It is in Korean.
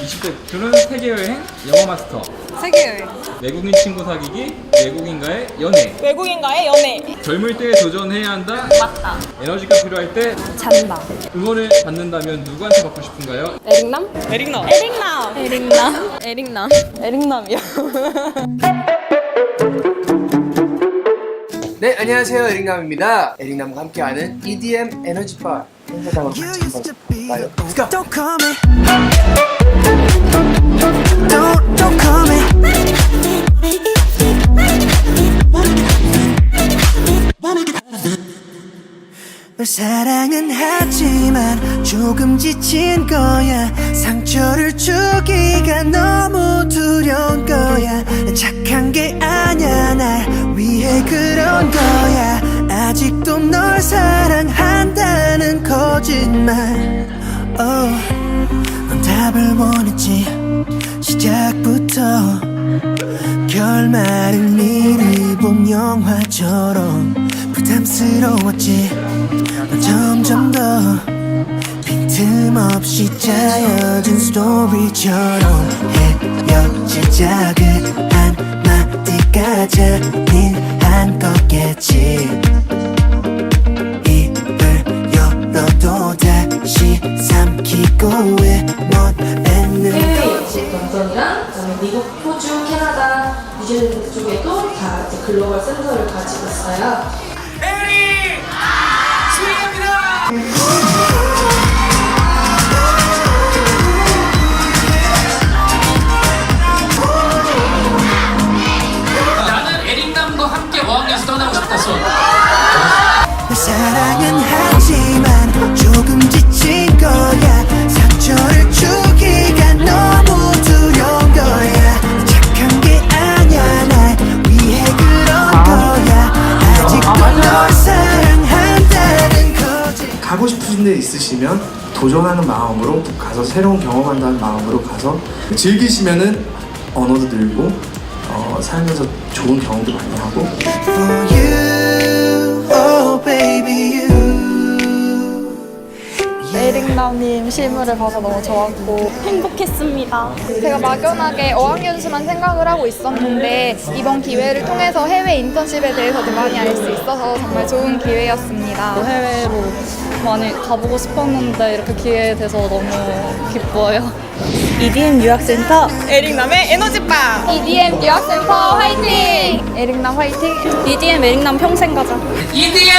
20대 교는 세계 여행 영어 마스터 세계 여행. 외국인 친구 사귀기 외국인과의 연애 외국인과의 연애. 젊을 때 도전해야 한다 맞다. 에너지가 필요할 때 잔다. 응원을 받는다면 누구한테 받고 싶은가요? 에릭남? 에릭남 에릭남. 에릭남. 에릭남. 에릭남이요. 네 안녕하세요 에릭남입니다 에릭남과 함께하는 EDM 에너지바 널 사랑은 하지만 조금 지친 거야. 상처를 주기가 너무 두려운 거야. 난 착한 게 아냐 날 위해 그런 거야. 아직도 널 거짓 말. Oh, 넌 답을 원했지. 시작부터 결말을 미리 본 영화처럼 부담스러웠지. 넌 점점 더 빈틈없이 짜여진 스토리처럼 헤어질 작은 한마디가 잔 뱉는 거지 런던이랑 미국, 호주, 캐나다, 뉴질랜드 쪽에도 다 이제 글로벌 센터를 가지고 있어요. 나는 에릭남과 함께 어학연수 떠나고 싶다 소. 싶으신 데 있으시면 도전하는 마음으로 가서 새로운 경험한다는 마음으로 가서 즐기시면은 언어도 늘고 어, 살면서 좋은 경험도 많이 하고 에릭남님 실물을 봐서 너무 좋았고 행복했습니다. 제가 막연하게 어학연수만 생각을 하고 있었는데 이번 기회를 통해서 해외 인턴십에 대해서도 많이 알 수 있어서 정말 좋은 기회였습니다. 해외로 많이 가보고 싶었는데 이렇게 기회 돼서 너무 기뻐요. EDM 유학센터 에릭남의 에너지바 EDM 유학센터 화이팅! 에릭남 화이팅! EDM 에릭남 평생 가자. EDM!